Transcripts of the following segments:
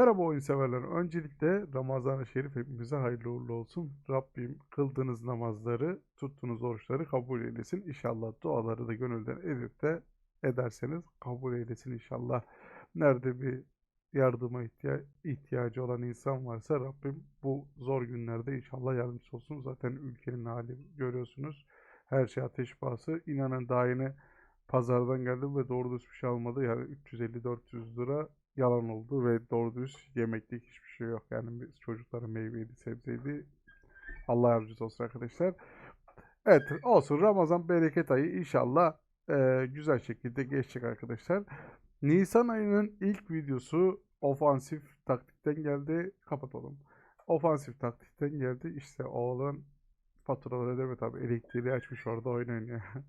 Merhaba oyun severler. Öncelikle Ramazan-ı Şerif hepimize hayırlı uğurlu olsun. Rabbim kıldığınız namazları, tuttuğunuz oruçları kabul eylesin. İnşallah duaları da gönülden edip de ederseniz kabul eylesin inşallah. Nerede bir yardıma ihtiya- ihtiyacı olan insan varsa Rabbim bu zor günlerde inşallah yardımcısı olsun. Zaten ülkenin hali görüyorsunuz. Her şey ateş pahası. İnanın daha yeni pazardan geldim ve doğru düz bir şey almadı. Yani 350-400 lira yalan oldu ve doğru düz yemeklik hiçbir şey yok. Yani biz çocuklara meyveydi, sebzeydi. Allah yardımcısı olsun arkadaşlar. Evet olsun Ramazan bereket ayı inşallah e, güzel şekilde geçecek arkadaşlar. Nisan ayının ilk videosu ofansif taktikten geldi. Kapatalım. Ofansif taktikten geldi. İşte oğlan faturaları ödeme tabi elektriği açmış orada oyun oynuyor.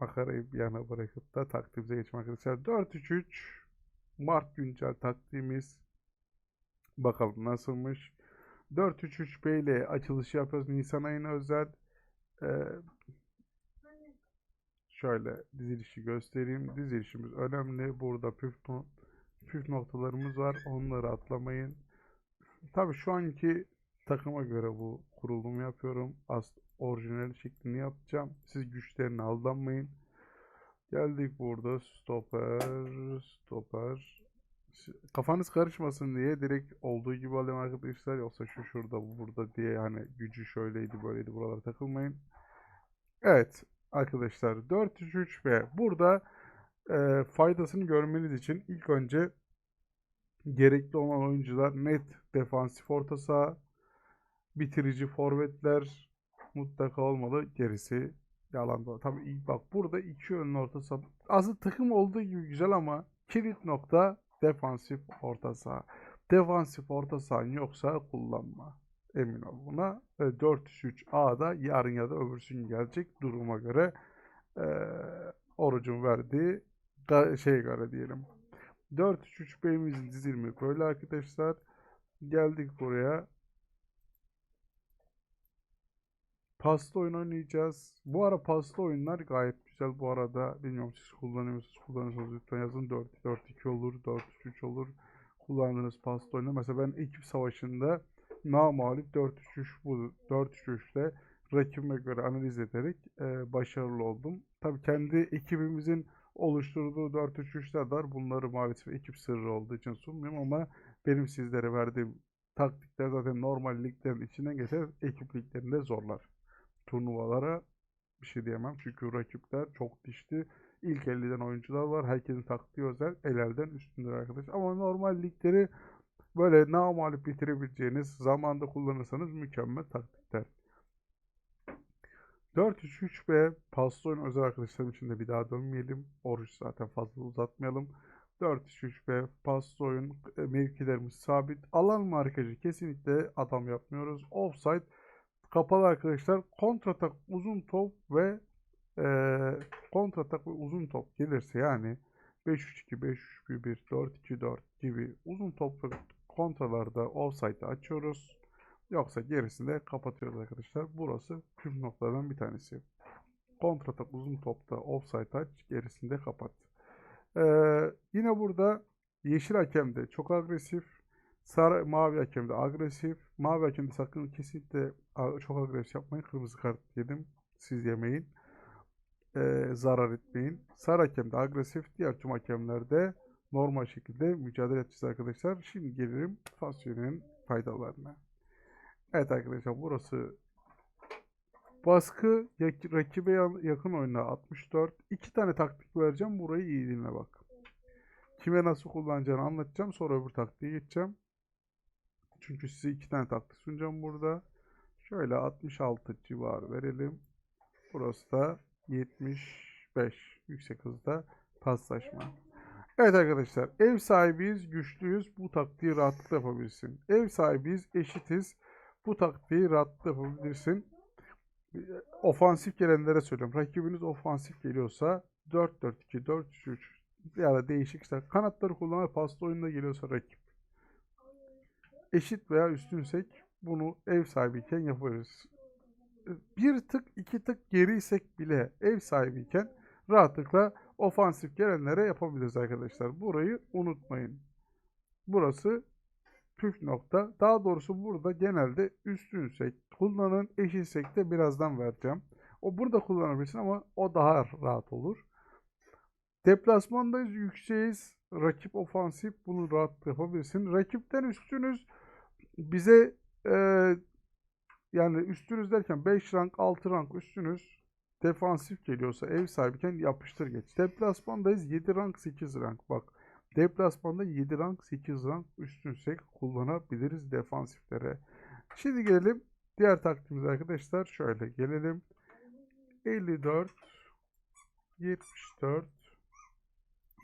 Makarayı bir yana bırakıp da taktiğimize geçmek arkadaşlar. 4-3-3 Mart güncel taktiğimiz. Bakalım nasılmış. 4-3-3 ile açılışı yapıyoruz. Nisan ayına özel. Ee, şöyle dizilişi göstereyim. Dizilişimiz önemli. Burada püf, püf noktalarımız var. Onları atlamayın. Tabii şu anki takıma göre bu kurulumu yapıyorum. As orijinal şeklini yapacağım. Siz güçlerine aldanmayın. Geldik burada stoper, stoper. Kafanız karışmasın diye direkt olduğu gibi alayım arkadaşlar. Yoksa şu şurada bu burada diye hani gücü şöyleydi böyleydi buralara takılmayın. Evet arkadaşlar 4-3-3 ve burada e, faydasını görmeniz için ilk önce gerekli olan oyuncular net defansif orta saha, bitirici forvetler mutlaka olmalı. Gerisi yalan da. Tabii bak burada iki yönlü orta saha. Aslında takım olduğu gibi güzel ama kilit nokta defansif orta saha. Defansif orta sahan yoksa kullanma. Emin ol buna. E, 4-3-3-A'da yarın ya da öbürsü gün gelecek duruma göre e, orucun verdiği şeye göre diyelim. 4-3-3-B'mizin dizilimi böyle arkadaşlar. Geldik buraya. Pasta oyun oynayacağız. Bu ara pasta oyunlar gayet güzel. Bu arada bilmiyorum siz kullanıyor musunuz? Kullanıyorsanız lütfen yazın. 4-4-2 olur, 4-3 olur. Kullandığınız pasta oyunu. Mesela ben ekip savaşında namalip 4-3-3 bu 4-3-3'te rakibime göre analiz ederek e, başarılı oldum. Tabii kendi ekibimizin oluşturduğu 4-3-3'ler var. Bunları maalesef ekip sırrı olduğu için sunmuyorum ama benim sizlere verdiğim taktikler zaten normal liglerin içinden geçer. Ekip liglerinde zorlar. Turnuvalara bir şey diyemem. Çünkü rakipler çok dişli. İlk 50'den oyuncular var. Herkesin taktiği özel. Elerden üstündür arkadaş. Ama normal ligleri böyle namalip bitirebileceğiniz zamanda kullanırsanız mükemmel taktikler. 4-3-3 ve pasta oyun özel arkadaşlarım için de bir daha dönmeyelim. Oruç zaten fazla uzatmayalım. 4-3-3 ve pasta oyun mevkilerimiz sabit. Alan markajı kesinlikle adam yapmıyoruz. Offside kapalı arkadaşlar. Kontratak uzun top ve e, kontratak ve uzun top gelirse yani 5-3-2, 5-3-1, 4-2-4 gibi uzun top ve kontralarda offside'ı açıyoruz. Yoksa gerisini de kapatıyoruz arkadaşlar. Burası püf noktalardan bir tanesi. Kontratak uzun topta offside aç, gerisini de kapat. Ee, yine burada yeşil hakem de çok agresif. Sarı, mavi hakem de agresif. Mavi hakem de sakın kesinlikle çok agresif yapmayın. Kırmızı kart yedim. Siz yemeyin. Ee, zarar etmeyin. Sarı hakem de agresif. Diğer tüm hakemler de normal şekilde mücadele edeceğiz arkadaşlar. Şimdi gelelim fasulyenin faydalarına. Evet arkadaşlar burası baskı rakibe ya- yakın oyuna 64. İki tane taktik vereceğim. Burayı iyi dinle bak. Kime nasıl kullanacağını anlatacağım. Sonra öbür taktiğe geçeceğim. Çünkü size iki tane taktik sunacağım burada. Şöyle 66 civarı verelim. Burası da 75 yüksek hızda paslaşma. Evet arkadaşlar ev sahibiyiz, güçlüyüz. Bu taktiği rahatlıkla yapabilirsin. Ev sahibiyiz, eşitiz. Bu taktiği rahatlıkla yapabilirsin. Ofansif gelenlere söylüyorum. Rakibiniz ofansif geliyorsa 4-4-2, 4-3-3 ya da değişik işte kanatları kullanarak pasta oyununa geliyorsa rakip. Eşit veya üstünsek bunu ev sahibiyken yaparız. Bir tık iki tık geriysek bile ev sahibiyken rahatlıkla ofansif gelenlere yapabiliriz arkadaşlar. Burayı unutmayın. Burası püf nokta. Daha doğrusu burada genelde üstünsek kullanın eşitsek de birazdan vereceğim. O burada kullanabilirsin ama o daha rahat olur. Deplasmandayız, yükseğiz. Rakip ofansif bunu rahat yapabilirsin. Rakipten üstünüz bize e, yani üstünüz derken 5 rank 6 rank üstünüz defansif geliyorsa ev sahibiyken yapıştır geç. Deplasmandayız 7 rank 8 rank bak. Deplasmanda 7 rank 8 rank üstünsek kullanabiliriz defansiflere. Şimdi gelelim diğer taktiğimize arkadaşlar. Şöyle gelelim. 54 74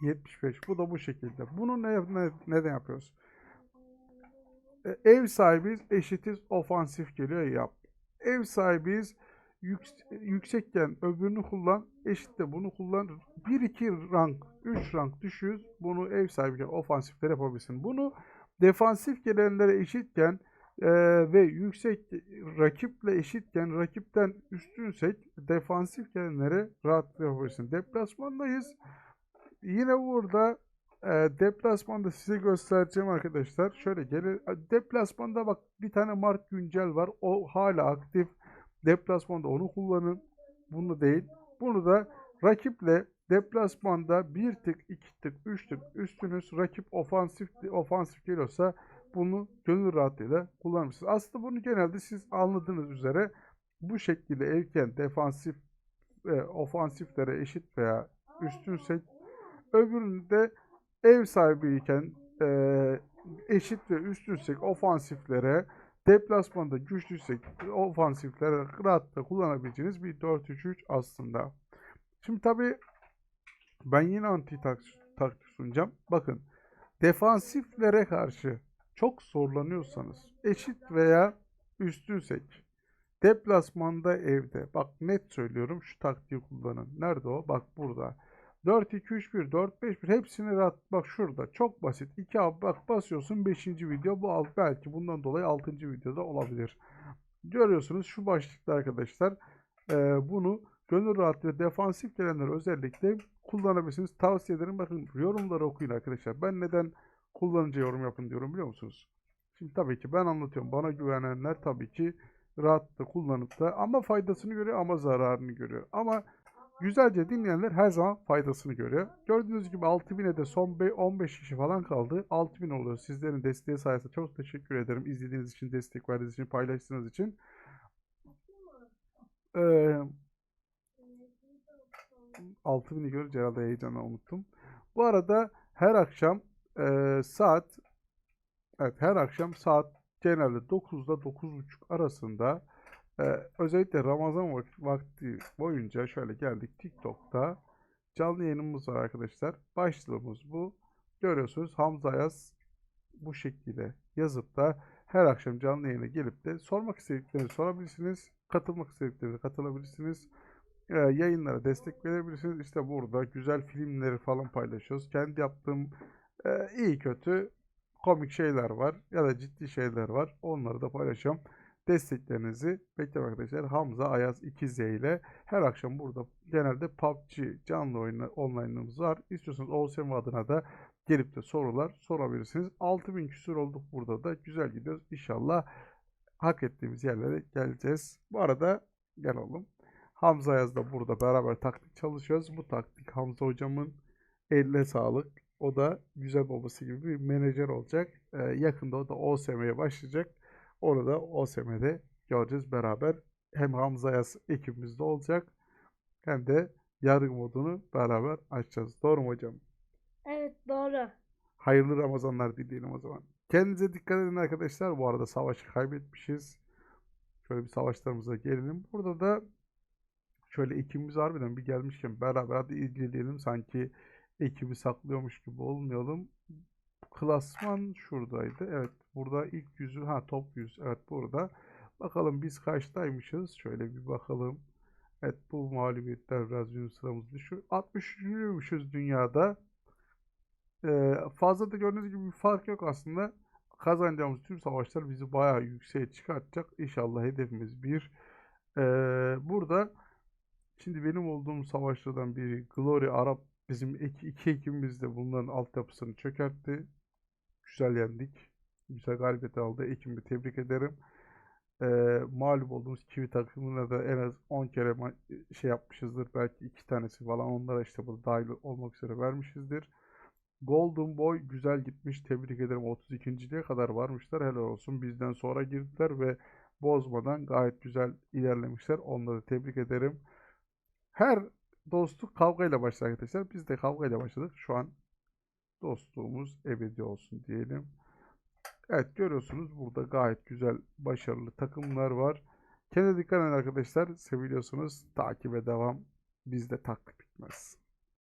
75 bu da bu şekilde. Bunu ne, ne neden yapıyoruz? E, ev sahibiyiz eşitiz ofansif geliyor yap. Ev sahibiyiz yük- yüksekken öbürünü kullan eşit de bunu kullan. 1-2 rank 3 rank düşüyoruz. Bunu ev sahibiyken ofansifler yapabilirsin. Bunu defansif gelenlere eşitken e, ve yüksek rakiple eşitken rakipten üstünsek defansif gelenlere rahat yapabilirsin. Deplasmandayız. Yine burada deplasmanda size göstereceğim arkadaşlar. Şöyle gelir. Deplasmanda bak bir tane Mark Güncel var. O hala aktif. Deplasmanda onu kullanın. Bunu değil. Bunu da rakiple deplasmanda bir tık, iki tık, üç tık üstünüz rakip ofansif ofansif geliyorsa bunu gönül rahatlığıyla kullanırsınız. Aslında bunu genelde siz anladığınız üzere bu şekilde evken defansif ve ofansiflere eşit veya üstünsek öbüründe ev sahibiyken e, eşit ve üstünsek ofansiflere deplasmanda güçlüysek ofansiflere rahatlıkla kullanabileceğiniz bir 4-3-3 aslında. Şimdi tabi ben yine anti taktik taktik sunacağım. Bakın defansiflere karşı çok zorlanıyorsanız eşit veya üstünsek deplasmanda evde bak net söylüyorum şu taktiği kullanın. Nerede o? Bak burada. 4 2 3 1 4 5 1 hepsini rahat bak şurada çok basit 2 abi bak basıyorsun 5. video bu alt belki bundan dolayı 6. videoda olabilir. Görüyorsunuz şu başlıkta arkadaşlar e, bunu gönül rahatlığı defansif gelenler özellikle kullanabilirsiniz. Tavsiye ederim bakın yorumları okuyun arkadaşlar. Ben neden kullanıcı yorum yapın diyorum biliyor musunuz? Şimdi tabii ki ben anlatıyorum. Bana güvenenler tabii ki rahatlıkla kullanıp da ama faydasını görüyor ama zararını görüyor. Ama Güzelce dinleyenler her zaman faydasını görüyor. Gördüğünüz gibi 6000'e de son 15 kişi falan kaldı. 6000 oluyor. Sizlerin desteği sayesinde çok teşekkür ederim. İzlediğiniz için, destek verdiğiniz için, paylaştığınız için. Ee, 6000'i görünce herhalde heyecanla unuttum. Bu arada her akşam e, saat evet her akşam saat genelde 9'da 9.30 arasında ee, özellikle Ramazan vak- vakti boyunca şöyle geldik TikTok'ta canlı yayınımız var arkadaşlar. Başlığımız bu. Görüyorsunuz Hamza Yaz bu şekilde yazıp da her akşam canlı yayına gelip de sormak istediklerinizi sorabilirsiniz. Katılmak istediklerinizi katılabilirsiniz. Ee, yayınlara destek verebilirsiniz. İşte burada güzel filmleri falan paylaşıyoruz. Kendi yaptığım e, iyi kötü komik şeyler var ya da ciddi şeyler var. Onları da paylaşacağım desteklerinizi bekliyorum arkadaşlar. Hamza Ayaz 2Z ile her akşam burada genelde PUBG canlı oyunu online'ımız var. İstiyorsanız OSM adına da gelip de sorular sorabilirsiniz. 6000 küsur olduk burada da. Güzel gidiyoruz. İnşallah hak ettiğimiz yerlere geleceğiz. Bu arada gel oğlum. Hamza Ayaz da burada beraber taktik çalışıyoruz. Bu taktik Hamza hocamın eline sağlık. O da güzel babası gibi bir menajer olacak. Ee, yakında o da OSM'ye başlayacak. Onu da OSM'de göreceğiz beraber. Hem Hamza Yaz ekibimizde olacak hem de yargı modunu beraber açacağız. Doğru mu hocam? Evet doğru. Hayırlı Ramazanlar dileyelim o zaman. Kendinize dikkat edin arkadaşlar. Bu arada savaşı kaybetmişiz. Şöyle bir savaşlarımıza gelelim. Burada da şöyle ekibimiz harbiden bir gelmişken beraber hadi ilgilenelim. Sanki ekibi saklıyormuş gibi olmayalım. Klasman şuradaydı. Evet burada ilk yüzü ha top yüz. Evet burada. Bakalım biz kaçtaymışız? Şöyle bir bakalım. Evet bu mağlubiyetler biraz sıramız düşüyor. 63'müş dünyada. Ee, fazla da gördüğünüz gibi bir fark yok aslında. Kazanacağımız tüm savaşlar bizi bayağı yükseğe çıkartacak. İnşallah hedefimiz bir. Ee, burada şimdi benim olduğum savaşlardan biri Glory Arap bizim iki, iki ekibimiz de bunların altyapısını çökertti. güzel yendik. Güzel galibiyet aldı. Ekim'i tebrik ederim. Ee, mağlup olduğumuz Kiwi takımına da en az 10 kere şey yapmışızdır. Belki iki tanesi falan onlara işte bu dahil olmak üzere vermişizdir. Golden Boy güzel gitmiş. Tebrik ederim. 32.liğe kadar varmışlar. Helal olsun. Bizden sonra girdiler ve bozmadan gayet güzel ilerlemişler. Onları tebrik ederim. Her dostluk kavgayla başlar arkadaşlar. Biz de kavgayla başladık. Şu an dostluğumuz ebedi olsun diyelim. Evet görüyorsunuz burada gayet güzel başarılı takımlar var. Kendinize dikkat edin arkadaşlar. Seviliyorsunuz. Takibe devam. Bizde taklit bitmez.